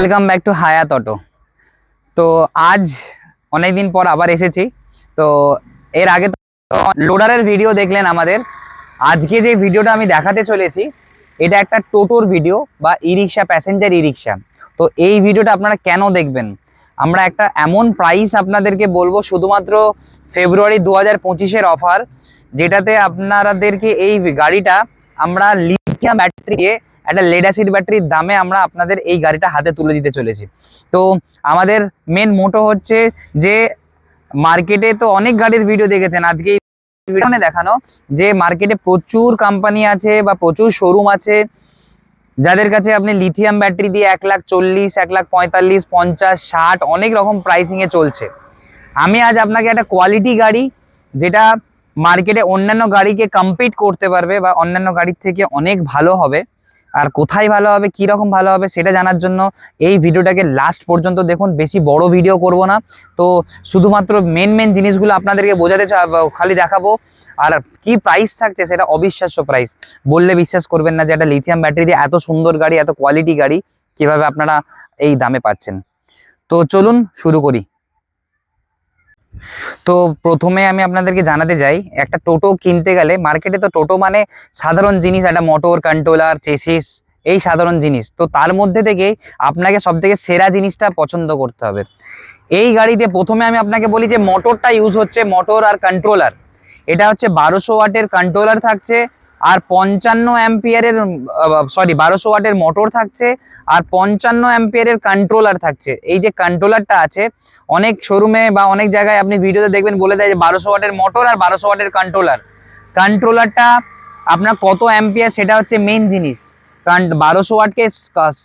Welcome back to Hayat auto তো আজ অনেক দিন পর আবার এসেছি। তো এর আগে তো লোডারের ভিডিও দেখলেন আমাদের। আজকে যে ভিডিওটা আমি দেখাতে চলেছি, এটা একটা টোটোর ভিডিও বা ই রিক্সা প্যাসেঞ্জার ই রিক্সা তো এই ভিডিওটা আপনারা কেন দেখবেন? আমরা একটা এমন প্রাইস আপনাদেরকে বলব, শুধুমাত্র ফেব্রুয়ারি দু হাজার পঁচিশের অফার যেটাতে আপনাদেরকে এই গাড়িটা আমরা লিথিয়াম ব্যাটারি দিয়ে একটা লেড অ্যাসিড ব্যাটারির দামে আমরা আপনাদের এই গাড়িটা হাতে তুলে দিতে চলেছি। তো আমাদের মেন মোটো হচ্ছে যে মার্কেটে তো অনেক গাড়ির ভিডিও দেখেছেন, আজকে দেখানো যে মার্কেটে প্রচুর কোম্পানি আছে বা প্রচুর শোরুম আছে, যাদের কাছে আপনি লিথিয়াম ব্যাটারি দিয়ে এক লাখ চল্লিশ, এক লাখ পঁয়তাল্লিশ, পঞ্চাশ, ষাট অনেক রকম প্রাইসিংয়ে চলছে। আমি আজ আপনাকে একটা কোয়ালিটি গাড়ি, যেটা মার্কেটে অন্যান্য গাড়িকে কম্পিট করতে পারবে বা অন্যান্য গাড়ির থেকে অনেক ভালো হবে আর কোথায় ভালো হবে কি রকম ভালো হবে সেটা জানার জন্য এই ভিডিওটাকে লাস্ট পর্যন্ত দেখুন, বেশি বড় ভিডিও করব না। তো শুধুমাত্র মেন মেন জিনিসগুলো আপনাদেরকে বোঝাতে খালি দেখাবো। আর কি প্রাইস থাকছে সেটা অবিশ্বাস্য প্রাইস বললে বিশ্বাস করবেন না যে একটা লিথিয়াম ব্যাটারি দিয়ে এত সুন্দর গাড়ি, এত কোয়ালিটি গাড়ি কীভাবে আপনারা এই দামে পাচ্ছেন। তো চলুন শুরু করি। তো প্রথমে আমি আপনাদেরকে জানাতে চাই একটা টোটো কিনতে গেলে মার্কেটে তো টোটো মানে সাধারণ জিনিস, একটা মোটর কন্ট্রোলার চেসিস এই সাধারণ জিনিস। তো তার মধ্যে থেকে আপনাকে সব থেকে সেরা জিনিসটা পছন্দ করতে হবে। এই গাড়িতে প্রথমে আমি আপনাকে বলি যে, মোটরটা ইউজ হচ্ছে মোটর আর কন্ট্রোলার এটা হচ্ছে বারোশো ওয়াটের কন্ট্রোলার থাকছে আর পঞ্চান্ন অ্যাম্পিয়ারের সরি বারোশো ওয়াটের মোটর থাকছে আর পঞ্চান্ন অ্যাম্পিয়ারের কন্ট্রোলার থাকছে। এই যে কন্ট্রোলারটা আছে, অনেক শোরুমে বা অনেক জায়গায় আপনি ভিডিওতে দেখবেন বলে দেয় যে বারোশো ওয়াটের মোটর আর বারোশো ওয়াটের কন্ট্রোলার কন্ট্রোলারটা আপনার কত অ্যাম্পিয়ার সেটা হচ্ছে মেন জিনিস। কারণ বারোশো ওয়াটকে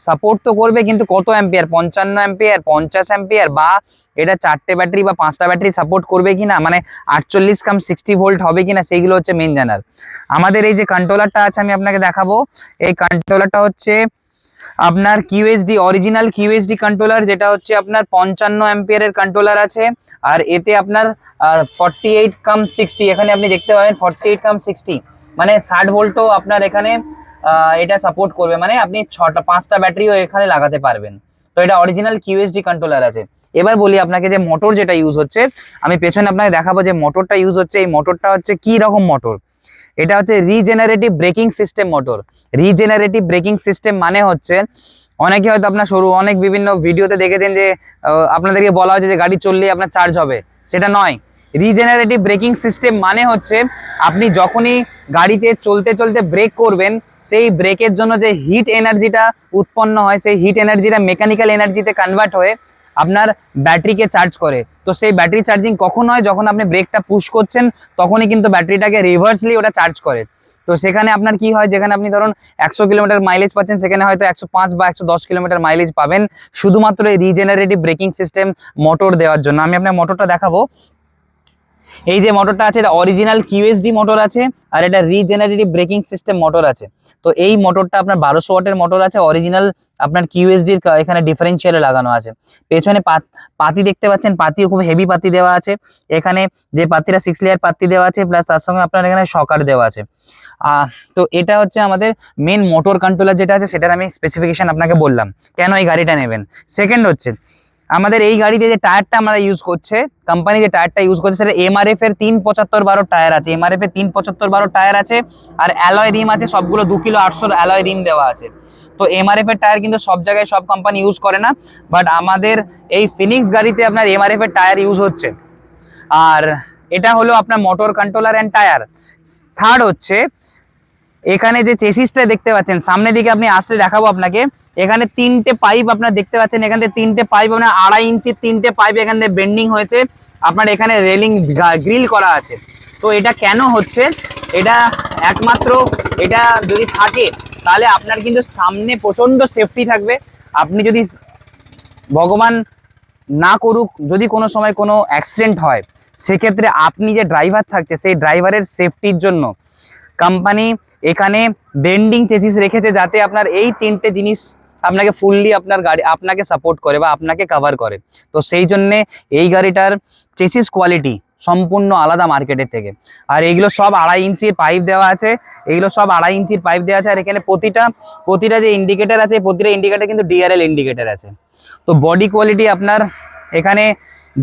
সাপোর্ট তো করবে কিন্তু কত অ্যাম্পিয়ার পঞ্চান্ন অ্যাম্পিয়ার পঞ্চাশ অ্যাম্পিয়ার বা এটা চারটে ব্যাটারি বা পাঁচটা ব্যাটারি সাপোর্ট করবে কি না মানে আটচল্লিশ কাম সিক্সটি ভোল্ট হবে কিনা? সেইগুলো হচ্ছে মেন জানার। আমাদের এই যে কন্ট্রোলারটা আছে, আমি আপনাকে দেখাবো। এই কন্ট্রোলারটা হচ্ছে আপনার কিউএসডি অরিজিনাল কিউএসডি কন্ট্রোলার যেটা হচ্ছে আপনার পঞ্চান্ন অ্যাম্পিয়ারের কন্ট্রোলার আছে। আর এতে আপনার ফর্টি এইট কাম সিক্সটি এখানে আপনি দেখতে পাবেন ফর্টি এইট কাম সিক্সটি মানে ষাট ভোল্টও আপনার এখানে এটা সাপোর্ট করবে। মানে আপনি ছটা, পাঁচটা ব্যাটারিও এখানে লাগাতে পারবেন। তো এটা অরিজিনাল কিউএসডি কন্ট্রোলার আছে। এবার বলি আপনাকে যে মোটর যেটা ইউজ হচ্ছে, আমি পেছনে আপনাকে দেখাবো যে মোটরটা ইউজ হচ্ছে। এই মোটরটা হচ্ছে কি রকম মোটর এটা হচ্ছে regenerative braking system motor regenerative braking system মানে হচ্ছে, অনেকে হয়তো আপনার সরু অনেক বিভিন্ন ভিডিওতে দেখেছেন যে আপনাদেরকে বলা হয়েছে যে গাড়ি চললেই আপনার চার্জ হবে। সেটা নয়। রিজেনারেটিভ ব্রেকিং সিস্টেম মানে হচ্ছে আপনি যখনই গাড়িতে চলতে চলতে ব্রেক করবেন, সেই ব্রেকের জন্য যে হিট এনার্জিটা উৎপন্ন হয়, সেই হিট এনার্জিটা মেকানিক্যাল এনার্জিতে কনভার্ট হয়ে আপনার ব্যাটারিকে চার্জ করে। তো সেই ব্যাটারি চার্জিং কখন হয়? যখন আপনি ব্রেকটা পুশ করছেন, তখনই কিন্তু ব্যাটারিটাকে রিভার্সলি ওটা চার্জ করে। তো সেখানে আপনার কি হয়? যেখানে আপনি ধরুন একশো কিলোমিটার মাইলেজ পাচ্ছেন, সেখানে হয়তো একশো পাঁচ বা একশো দশ কিলোমিটার মাইলেজ পাবেন। শুধুমাত্র এই রিজেনারেটিভ ব্রেকিং সিস্টেম মোটর দেওয়ার জন্য। আমি আপনার মোটরটা দেখাবো। এই যে মোটরটা আছে, এটা অরিজিনাল কিউএসডি মোটর আছে, আর এটা রিজেনারেটিভ ব্রেকিং সিস্টেম মোটর আছে। তো এই মোটরটা আপনার বারোশো ওয়াটের মোটর আছে অরিজিনাল আপনার কিউএসডির এখানে ডিফারেন্সিয়ালে লাগানো আছে। পেছনে পাত- দেখতে পাচ্ছেন, পাতিও খুব হেভি পাতি দেওয়া আছে। এখানে যে পাতিটা সিক্স লেয়ার পাতি দেওয়া আছে প্লাস তার সঙ্গে আপনার এখানে শকার দেওয়া আছে। তো এটা হচ্ছে আমাদের মেন মোটর কন্ট্রোলার যেটা আছে, সেটার আমি স্পেসিফিকেশন আপনাকে বললাম। কেন এই গাড়িটা নেবেন? সেকেন্ড হচ্ছে আমাদের এই গাড়িতে যে টায়ারটা আমরা ইউজ করছে কোম্পানি যে টায়ারটা ইউজ করছে, সেটা এমআরএফ এর তিন পঁচাত্তর বারো টায়ার আছে। এমআরএফ এর তিন পঁচাত্তর বারো টায়ার আছে আর অ্যালয় রিম আছে, সবগুলো দু কিলো আটশোর অ্যালয় রিম দেওয়া আছে। তো এমআরএফ এর টায়ার কিন্তু সব জায়গায় সব কোম্পানি ইউজ করে না বাট আমাদের এই ফিনিক্স গাড়িতে আপনার এমআরএফ এর টায়ার ইউজ হচ্ছে। আর এটা হলো আপনার motor controller and tyre third হচ্ছে, এখানে যে চেসিসটা দেখতে পাচ্ছেন, সামনের দিকে আপনি আসলে দেখাবো আপনাকে। এখানে তিনটে পাইপ আপনারা দেখতে পাচ্ছেন, এখান থেকে তিনটে পাইপ আপনার আড়াই ইঞ্চির তিনটে পাইপ এখান থেকে বেন্ডিং হয়েছে। আপনার এখানে রেলিং গ্রিল করা আছে। তো এটা কেন হচ্ছে? এটা একমাত্র, এটা যদি থাকে, তাহলে আপনার কিন্তু সামনে প্রচণ্ড সেফটি থাকবে। আপনি যদি ভগবান না করুক, যদি কোনো সময় কোনো অ্যাক্সিডেন্ট হয়, সেক্ষেত্রে আপনি যে ড্রাইভার থাকছে, সেই ড্রাইভারের সেফটির জন্য কোম্পানি এখানে বেন্ডিং চেসিস রেখেছে, যাতে আপনার এই তিনটে জিনিস আপনাকে ফুললি আপনার গাড়ি, আপনাকে সাপোর্ট করে বা আপনাকে কভার করে। তো সেই জন্যে এই গাড়িটার চেসিস কোয়ালিটি সম্পূর্ণ আলাদা মার্কেটের থেকে। আর এইগুলো সব আড়াই ইঞ্চির পাইপ দেওয়া আছে। এইগুলো সব আড়াই ইঞ্চির পাইপ দেওয়া আছে। আর এখানে প্রতিটা প্রতিটা যে ইন্ডিকেটার আছে, প্রতিটা ইন্ডিকেটার কিন্তু ডিআরএল ইন্ডিকেটার আছে। তো বডি কোয়ালিটি আপনার এখানে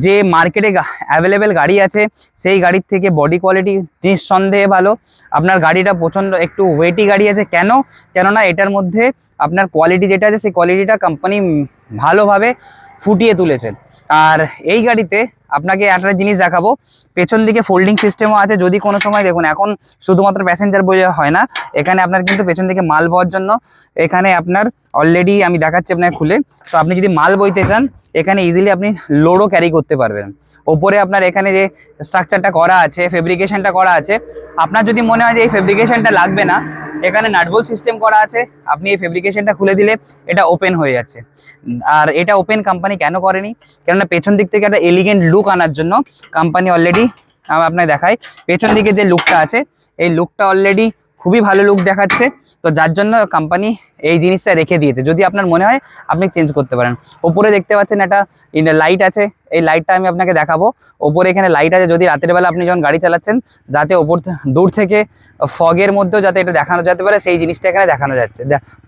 যে মার্কেটে অ্যাভেলেবেল গাড়ি আছে, সেই গাড়ির থেকে বডি কোয়ালিটি নিঃসন্দেহে ভালো। আপনার গাড়িটা প্রচণ্ড একটু ওয়েটি গাড়ি আছে। কেন? কেননা এটার মধ্যে আপনার কোয়ালিটি যেটা আছে, সেই কোয়ালিটিটা কোম্পানি ভালোভাবে ফুটিয়ে তুলেছে। আর এই গাড়িতে আপনাকে একটা জিনিস দেখাবো। পেছন দিকে ফোল্ডিং সিস্টেমও আছে। যদি কোনো সময় দেখুন, এখন শুধুমাত্র প্যাসেঞ্জার বই হয় না, এখানে আপনার কিন্তু পেছন দিকে মাল বওয়ার জন্য, এখানে আপনার অলরেডি আমি দেখাচ্ছি আপনাকে খুলে। তো আপনি যদি মাল বইতে চান এখানে ইজিলি আপনি লোডও ক্যারি করতে পারবেন। ওপরে আপনার এখানে যে স্ট্রাকচারটা করা আছে ফেব্রিকেশনটা করা আছে, আপনার যদি মনে হয় যে এই ফেব্রিকেশনটা লাগবে না, এখানে নাটবোল সিস্টেম করা আছে, আপনি এই ফেব্রিকেশনটা খুলে দিলে এটা ওপেন হয়ে যাচ্ছে। আর এটা ওপেন কোম্পানি কেন করেনি? কেননা পেছন দিক থেকে একটা এলিগেন্ট লুক আনার জন্য কোম্পানি অলরেডি আপনাকে দেখাই পেছন দিকে যে লুকটা আছে, এই লুকটা অলরেডি খুবই ভালো লুক দেখাচ্ছে। তো যার জন্য কোম্পানি এই জিনিসটা রেখে দিয়েছে। যদি আপনার মনে হয়, আপনি চেঞ্জ করতে পারেন। ওপরে দেখতে পাচ্ছেন একটা লাইট আছে। এই লাইটটা আমি আপনাকে দেখাবো। ওপরে এখানে লাইট আছে। যদি রাতের বেলা আপনি যখন গাড়ি চালাচ্ছেন, যাতে ওপর দূর থেকে ফগের মধ্যেও যাতে এটা দেখানো যেতে পারে, সেই জিনিসটা এখানে দেখানো যাচ্ছে।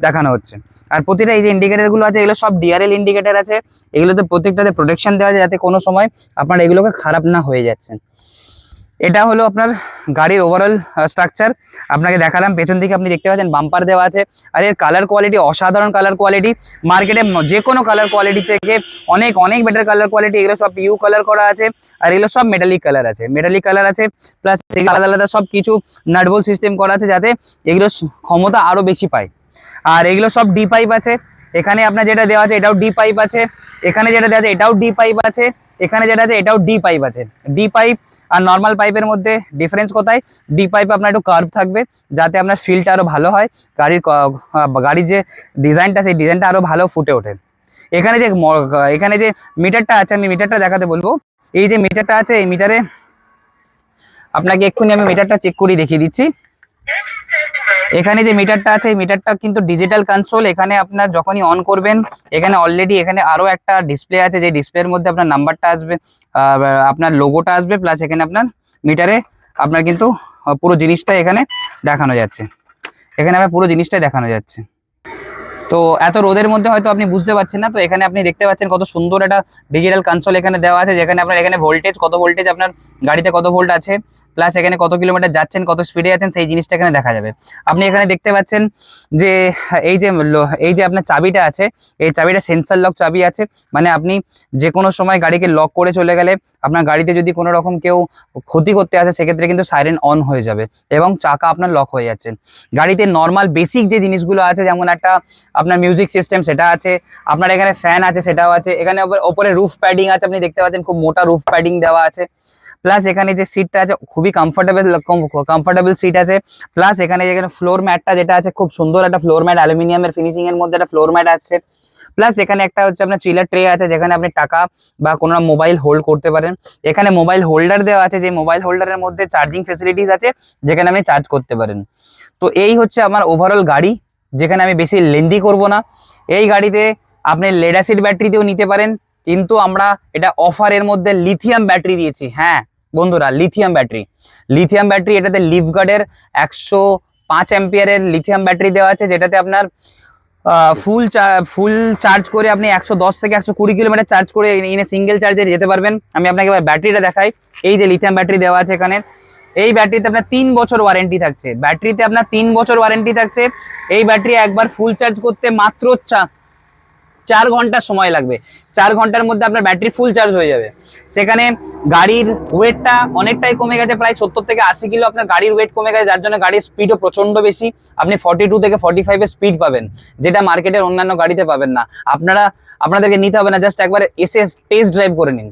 দেখানো হচ্ছে। আর প্রতিটা এই যে ইন্ডিকেটারগুলো আছে, এগুলো সব ডিআরএল ইন্ডিকেটার আছে। এগুলোতে প্রত্যেকটাতে প্রোটেকশন দেওয়া যায় যাতে কোনো সময় আপনার এগুলোকে খারাপ না হয়ে যাচ্ছেন। এটা হলো আপনার গাড়ির ওভারঅল স্ট্রাকচার আপনাকে দেখালাম, পেছন দিকে আপনি দেখতে পাচ্ছেন বাম্পার দেওয়া আছে। আর এর কালার কোয়ালিটি অসাধারণ কালার কোয়ালিটি মার্কেটে যে কোনো কালার কোয়ালিটি থেকে অনেক অনেক বেটার কালার কোয়ালিটি এগুলো সব ইউ কালার করা আছে, আর এগুলো সব মেটালিক কালার আছে। মেটালিক কালার আছে প্লাস আলাদা আলাদা সব কিছু নাটবোল সিস্টেম করা আছে, যাতে এগুলো ক্ষমতা আরও বেশি পায়। আর এগুলো সব ডি পাইপ আছে। এখানে আপনার যেটা দেওয়া আছে, এটাও ডি পাইপ আছে। এখানে যেটা দেওয়া আছে, এটাও ডি পাইপ আছে। এখানে যেটা আছে, এটাও ডি পাইপ আছে। ডি পাইপ আর নর্মাল পাইপের মধ্যে ডিফারেন্স কোথায়? ডি পাইপ আপনার একটু কার্ভ থাকবে, যাতে আপনার ফিলটা আরও ভালো হয়। গাড়ির গাড়ির যে ডিজাইনটা সেই ডিজাইনটা আরও ভালো ফুটে ওঠে। এখানে যে এখানে যে মিটারটা আছে, আমি মিটারটা দেখাতে বলব। এই যে মিটারটা আছে, এই মিটারে আপনাকে এক্ষুনি আমি মিটারটা চেক করে দেখিয়ে দিচ্ছি। এখানে যে মিটারটা আছে, এই মিটারটা কিন্তু ডিজিটাল কনসোল এখানে আপনার যখনই অন করবেন, এখানে অলরেডি এখানে আরও একটা ডিসপ্লে আছে, যে ডিসপ্লের মধ্যে আপনার নাম্বারটা আসবে আপনার লোগোটা আসবে প্লাস এখানে আপনার মিটারে আপনার কিন্তু পুরো জিনিসটা এখানে দেখানো যাচ্ছে। এখানে আপনার পুরো জিনিসটাই দেখানো যাচ্ছে। তো এত রোদের মধ্যে হয়তো আপনি বুঝতে পারছেন না, তো এখানে আপনি দেখতে পাচ্ছেন কত সুন্দর একটা ডিজিটাল কনসোল এখানে দেওয়া আছে, যেখানে আপনার এখানে ভোল্টেজ কত ভোল্টেজ আপনার গাড়িতে কত ভোল্ট আছে। প্লাস এখানে কত কিলোমিটার যাচ্ছেন, কত স্পিডে যাচ্ছেন, সেই জিনিসটা এখানে দেখা যাবে। আপনি এখানে দেখতে পাচ্ছেন যে, এই যে এই যে আপনার চাবিটা আছে, এই চাবিটা সেন্সার লক চাবি আছে। মানে আপনি যে কোনো সময় গাড়িকে লক করে চলে গেলে আপনার গাড়িতে যদি কোনো রকম কেউ ক্ষতি করতে আসে, সেক্ষেত্রে কিন্তু সাইরেন অন হয়ে যাবে এবং চাকা আপনার লক হয়ে যাচ্ছে। গাড়িতে নর্মাল বেসিক যে জিনিসগুলো আছে, যেমন একটা আপনার মিউজিক সিস্টেম সেটা আছে, আপনার এখানে ফ্যান আছে সেটাও আছে, এখানে ওপর- রুফ প্যাডিং আছে, আপনি দেখতে পাচ্ছেন খুব মোটা রুফ প্যাডিং দেওয়া আছে। প্লাস এখানে যে সিটটা আছে, খুবই কমফোর্টেবল কমফোর্টেবল সিট আছে। প্লাস এখানে যেখানে ফ্লোর ম্যাটটা যেটা আছে, খুব সুন্দর একটা ফ্লোর ম্যাট অ্যালুমিনিয়ামের ফিনিশিং এর মধ্যে একটা ফ্লোর ম্যাট আছে। প্লাস এখানে একটা হচ্ছে আপনার চিলার ট্রে আছে, যেখানে আপনি টাকা বা কোনো মোবাইল হোল্ড করতে পারেন। এখানে মোবাইল হোল্ডার দেওয়া আছে, যে মোবাইল হোল্ডারের মধ্যে চার্জিং ফেসিলিটিস আছে, যেখানে আপনি চার্জ করতে পারেন। তো এই হচ্ছে আমার ওভারঅল গাড়ি, যেখানে আমি বেশি লেন্দি করব না। এই গাড়িতে আপনি লেড অ্যাসিড ব্যাটারি দিয়েও নিতে পারেন, কিন্তু আমরা এটা অফারের মধ্যে লিথিয়াম ব্যাটারি দিয়েছি হ্যাঁ। বন্ধুরা লিথিয়াম ব্যাটারি লিথিয়াম ব্যাটারি এটাতে লিফগার্ডের একশো পাঁচ অ্যাম্পিয়ারের লিথিয়াম ব্যাটারি দেওয়া আছে, যেটাতে আপনার ফুল ফুল চার্জ করে আপনি একশো দশ থেকে একশো কুড়ি কিলোমিটার চার্জ করে ইনে সিঙ্গেল চার্জে যেতে পারবেন। আমি আপনাকে এবার ব্যাটারিটা দেখাই। এই যে লিথিয়াম ব্যাটারি দেওয়া আছে এখানে, এই ব্যাটারিতে আপনার তিন বছর ওয়ারেন্টি থাকছে। ব্যাটারিতে আপনার তিন বছর ওয়ারেন্টি থাকছে। এই ব্যাটারি একবার ফুল চার্জ করতে মাত্র চা- চার ঘণ্টা সময় লাগবে। চার ঘণ্টার মধ্যে আপনার ব্যাটারি ফুল চার্জ হয়ে যাবে। সেখানে গাড়ির ওয়েটটা অনেকটাই কমে গেছে, প্রায় সত্তর থেকে আশি কিলো আপনার গাড়ির ওয়েট কমে গেছে, যার জন্য গাড়ির স্পিডও প্রচণ্ড বেশি। আপনি ফর্টি টু থেকে ফর্টি ফাইভের স্পিড পাবেন, যেটা মার্কেটের অন্যান্য গাড়িতে পাবেন না। আপনারা, আপনাদেরকে নিতে হবে না জাস্ট একবার এসে টেস্ট ড্রাইভ করে নিন।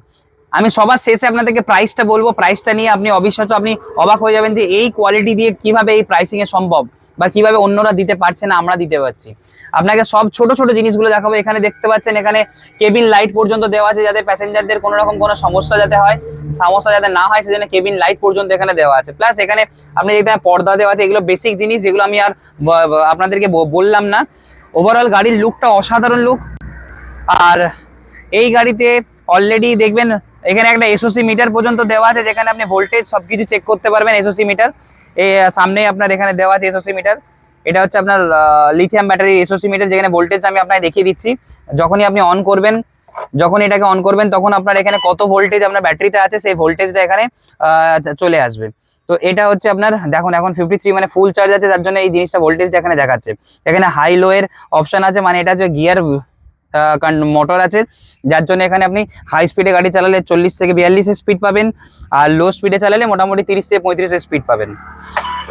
আমি সবার শেষে আপনাদেরকে প্রাইসটা বলব। প্রাইসটা নিয়ে আপনি অবিশ্বাস আপনি অবাক হয়ে যাবেন যে এই কোয়ালিটি দিয়ে কীভাবে এই প্রাইসিং এ সম্ভব বা কীভাবে অন্যরা দিতে পারছে না, আমরা দিতে পারছি। আপনাকে সব ছোট ছোট জিনিসগুলো দেখাবো। এখানে দেখতে পাচ্ছেন, এখানে কেবিন লাইট পর্যন্ত দেওয়া আছে যাতে প্যাসেঞ্জারদের কোনো রকম কোনো সমস্যা যাতে হয়, সমস্যা যাতে না হয়, সেজন্য কেবিন লাইট পর্যন্ত এখানে দেওয়া আছে। প্লাস এখানে আপনি দেখতে পর্দা দেওয়া আছে। এগুলো বেসিক জিনিস, যেগুলো আমি আর আপনাদেরকে বললাম না। ওভারঅল গাড়ির লুকটা অসাধারণ লুক আর এই গাড়িতে অলরেডি দেখবেন, এখানে একটা এসওসি মিটার পর্যন্ত দেওয়া আছে, যেখানে আপনি ভোল্টেজ সবকিছু চেক করতে পারবেন এসওসি মিটার এই সামনে আপনার এখানে দেওয়া আছে এসওসি মিটার এটা হচ্ছে আপনার লিথিয়াম ব্যাটারি এসওসি মিটার যেখানে ভোল্টেজ আমি আপনাকে দেখিয়ে দিচ্ছি। যখনই আপনি অন করবেন যখন এটাকে অন করবেন, তখন আপনার এখানে কত ভোল্টেজ আপনার ব্যাটারিতে আছে, সেই ভোল্টেজটা এখানে চলে আসবে। তো এটা হচ্ছে আপনার, দেখুন, এখন ফিফটি থ্রি মানে ফুল চার্জ আছে, তার জন্য এই জিনিসটা ভোল্টেজটা এখানে দেখাচ্ছে। এখানে হাই লো এর অপশন আছে মানে এটা হচ্ছে গিয়ার মোটর আছে। যার জন্য এখানে আপনি হাই স্পিডে গাড়ি চালালে চল্লিশ থেকে বিয়াল্লিশ স্পিড পাবেন আর লো স্পিডে চালালে মোটামুটি তিরিশ থেকে পঁয়ত্রিশ স্পিড পাবেন।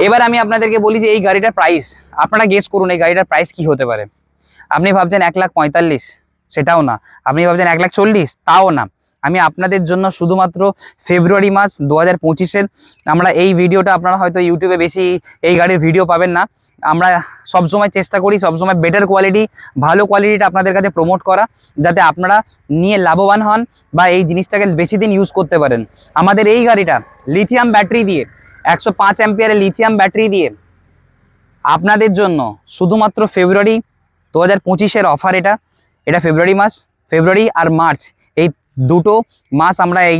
এবার আমি আপনাদেরকে বলি যে এই গাড়িটার প্রাইস আপনারা গেস করুন এই গাড়িটার প্রাইস কি হতে পারে। আপনি ভাবছেন এক লাখ পঁয়তাল্লিশ, সেটাও না। আপনি ভাবছেন এক লাখ চল্লিশ, তাও না। আমি আপনাদের জন্য শুধুমাত্র ফেব্রুয়ারি মাস দু হাজার পঁচিশের আমরা এই ভিডিওটা আপনারা হয়তো ইউটিউবে বেশি এই গাড়ির ভিডিও পাবেন না। আমরা সবসময় চেষ্টা করি, সবসময় বেটার কোয়ালিটি ভালো কোয়ালিটিটা আপনাদের কাছে প্রমোট করা, যাতে আপনারা নিয়ে লাভবান হন বা এই জিনিসটাকে বেশি দিন ইউজ করতে পারেন। আমাদের এই গাড়িটা লিথিয়াম ব্যাটারি দিয়ে, একশো পাঁচ অ্যাম্পিয়ারের লিথিয়াম ব্যাটারি দিয়ে আপনাদের জন্য শুধুমাত্র ফেব্রুয়ারি দু হাজার পঁচিশের অফার এটা। এটা ফেব্রুয়ারি মাস, ফেব্রুয়ারি আর মার্চ, এই দুটো মাস আমরা এই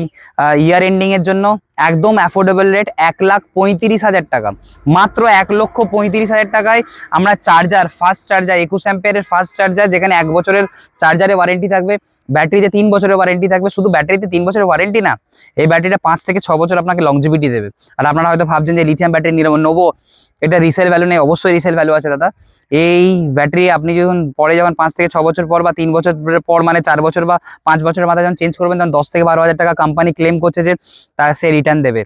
ইয়ার এন্ডিংয়ের জন্য একদম অ্যাফোর্ডেবল রেট এক লাখ পঁয়ত্রিশ হাজার টাকা। মাত্র এক লক্ষ পঁয়ত্রিশ হাজার টাকায় আমরা চার্জার ফাস্ট চার্জার একুশ অ্যাম্পিয়ারের ফাস্ট চার্জার যেখানে এক বছরের চার্জারে ওয়ারেন্টি থাকবে ব্যাটারিতে তিন বছরের ওয়ারেন্টি থাকবে, শুধু ব্যাটারিতে তিন বছরের ওয়ারেন্টি না, এই ব্যাটারিটা পাঁচ থেকে ছ বছর আপনাকে লংজিভিটি দেবে। আর আপনারা হয়তো ভাবছেন যে লিথিয়াম ব্যাটারি নেব এটা রিসেল ভ্যালু নেই, অবশ্যই রিসেল ভ্যালু আছে দাদা। এই ব্যাটারি আপনি যখন পরে যখন পাঁচ থেকে ছ বছর পর বা তিন বছর পর মানে চার বছর বা পাঁচ বছরের মাথায় যখন চেঞ্জ করবেন, তখন দশ থেকে বারো হাজার টাকা কোম্পানি ক্লেম করছে যে তার সে রিটার্ন দেবে।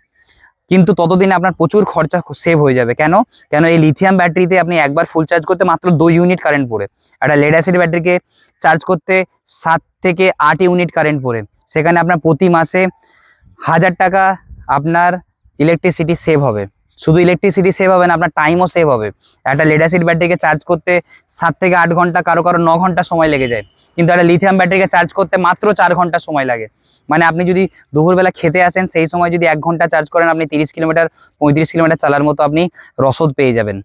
কিন্তু ততদিনে আপনার প্রচুর খরচা সেভ হয়ে যাবে। কেন? কেন এই লিথিয়াম ব্যাটারিতে আপনি একবার ফুল চার্জ করতে মাত্র দুই ইউনিট কারেন্ট পড়ে। একটা লেড অ্যাসিড ব্যাটারিকে চার্জ করতে সাত থেকে আট ইউনিট কারেন্ট পড়ে। সেখানে আপনার প্রতি মাসে হাজার টাকা আপনার ইলেকট্রিসিটি সেভ হবে। শুধু ইলেকট্রিসিটি সেভ হবে না, আপনার টাইমও সেভ হবে। একটা লেড অ্যাসিড ব্যাটারিকে চার্জ করতে সাত থেকে আট ঘণ্টা, কারও কারও ন ঘণ্টা সময় লেগে যায়। কিন্তু একটা লিথিয়াম ব্যাটারিকে চার্জ করতে মাত্র চার ঘণ্টা সময় লাগে। মানে আপনি যদি দুপুরবেলা খেতে আসেন, সেই সময় যদি এক ঘণ্টা চার্জ করেন, আপনি তিরিশ কিলোমিটার, পঁয়ত্রিশ কিলোমিটার চালার মতো আপনি রসদ পেয়ে যাবেন।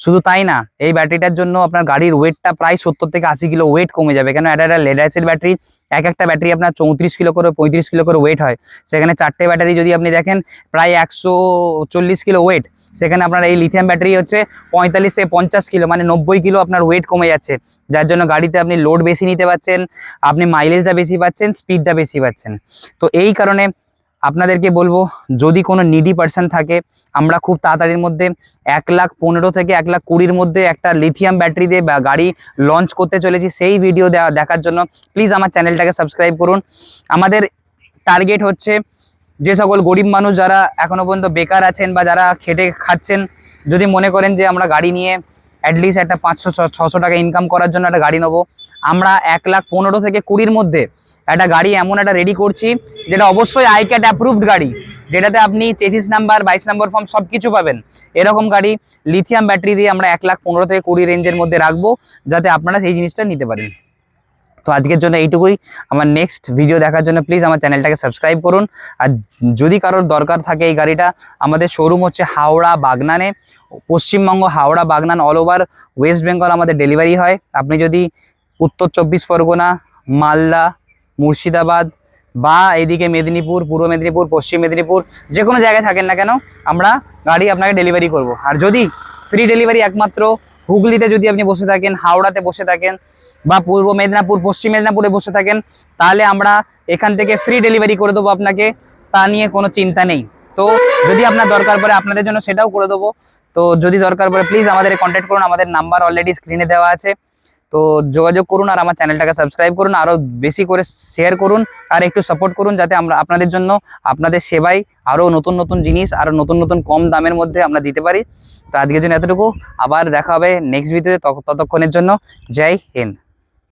শুধু তাই না, এই ব্যাটারিটার জন্য আপনার গাড়ির ওয়েটটা প্রায় সত্তর থেকে আশি কিলো ওয়েট কমে যাবে। কেন এটা একটা লেড অ্যাসিড ব্যাটারি এক একটা ব্যাটারি আপনার চৌত্রিশ কিলো করে, পঁয়ত্রিশ কিলো করে ওয়েট হয়। সেখানে চারটে ব্যাটারি যদি আপনি দেখেন, প্রায় একশো চল্লিশ কিলো ওয়েট সেখানে আপনার এই লিথিয়াম ব্যাটারি হচ্ছে পঁয়তাল্লিশ থেকে পঞ্চাশ কিলো মানে নব্বই কিলো আপনার ওয়েট কমে যাচ্ছে। যার জন্য গাড়িতে আপনি লোড বেশি নিতে পারছেন, আপনি মাইলেজটা বেশি পাচ্ছেন স্পিডটা বেশি পাচ্ছেন। তো এই কারণে আপনাদেরকে বলব, যদি কোনো নিডি পার্সন থাকে, আমরা খুব তাড়াতাড়ির মধ্যে এক লাখ পনেরো থেকে এক লাখ কুড়ির মধ্যে একটা লিথিয়াম ব্যাটারি দিয়ে গাড়ি লঞ্চ করতে চলেছি, সেই ভিডিও দেখার জন্য প্লিজ আমার চ্যানেলটাকে সাবস্ক্রাইব করুন। আমাদের টার্গেট হচ্ছে যে সকল গরিব মানুষ যারা এখনও পর্যন্ত বেকার আছেন বা যারা খেটে খাচ্ছেন, যদি মনে করেন যে আমরা গাড়ি নিয়ে অ্যাটলিস্ট একটা পাঁচশো ছশো টাকা ইনকাম করার জন্য একটা গাড়ি নেব, আমরা এক লাখ পনেরো থেকে কুড়ির মধ্যে একটা গাড়ি এমন একটা রেডি করছি, যেটা অবশ্যই আইক্যাট অ্যাপ্রুভড গাড়ি, যেটাতে আপনি চেসিস নাম্বার বাইশ নাম্বার ফর্ম সব কিছু পাবেন। এরকম গাড়ি লিথিয়াম ব্যাটারি দিয়ে আমরা এক লাখ পনেরো থেকে কুড়ি রেঞ্জের মধ্যে রাখব, যাতে আপনারা সেই জিনিসটা নিতে পারেন। তো আজকের জন্য এইটুকুই। আমার নেক্সট ভিডিও দেখার জন্য প্লিজ আমার চ্যানেলটাকে সাবস্ক্রাইব করুন। আর যদি কারোর দরকার থাকে এই গাড়িটা, আমাদের শোরুম হচ্ছে Howrah বাগনানে। Paschimbanga Howrah Bagnan all over West Bengal আমাদের ডেলিভারি হয়। আপনি যদি উত্তর চব্বিশ পরগনা, মালদা মুর্শিদাবাদ বা এদিকে মেদিনীপুর, পূর্ব মেদিনীপুর, পশ্চিম মেদিনীপুর, যে কোনো জায়গায় থাকেন না কেন, আমরা গাড়ি আপনাকে ডেলিভারি করব। আর যদি ফ্রি ডেলিভারি একমাত্র হুগলিতে যদি আপনি বসে থাকেন, হাওড়াতে বসে থাকেন, বা পূর্ব মেদিনীপুর, পশ্চিম মেদিনীপুরে বসে থাকেন, তাহলে আমরা এখান থেকে ফ্রি ডেলিভারি করে দেবো আপনাকে, তা নিয়ে কোনো চিন্তা নেই। তো যদি আপনার দরকার পড়ে, আপনাদের জন্য সেটাও করে দেবো। তো যদি দরকার পড়ে প্লিজ আমাদের কন্ট্যাক্ট করুন, আমাদের নাম্বার অলরেডি স্ক্রিনে দেওয়া আছে। তো যোগাযোগ করুন আর আমার চ্যানেলটাকে সাবস্ক্রাইব করুন আরও বেশি করে শেয়ার করুন আর একটু সাপোর্ট করুন যাতে আমরা আপনাদের জন্য আপনাদের সেবায় আরও নতুন নতুন জিনিস আরও নতুন নতুন কম দামের মধ্যে আমরা দিতে পারি। তো আজকের জন্য এতটুকু। আবার দেখা হবে নেক্সট ভিডিওতে ততক্ষণের জন্য। জয় হিন্দ।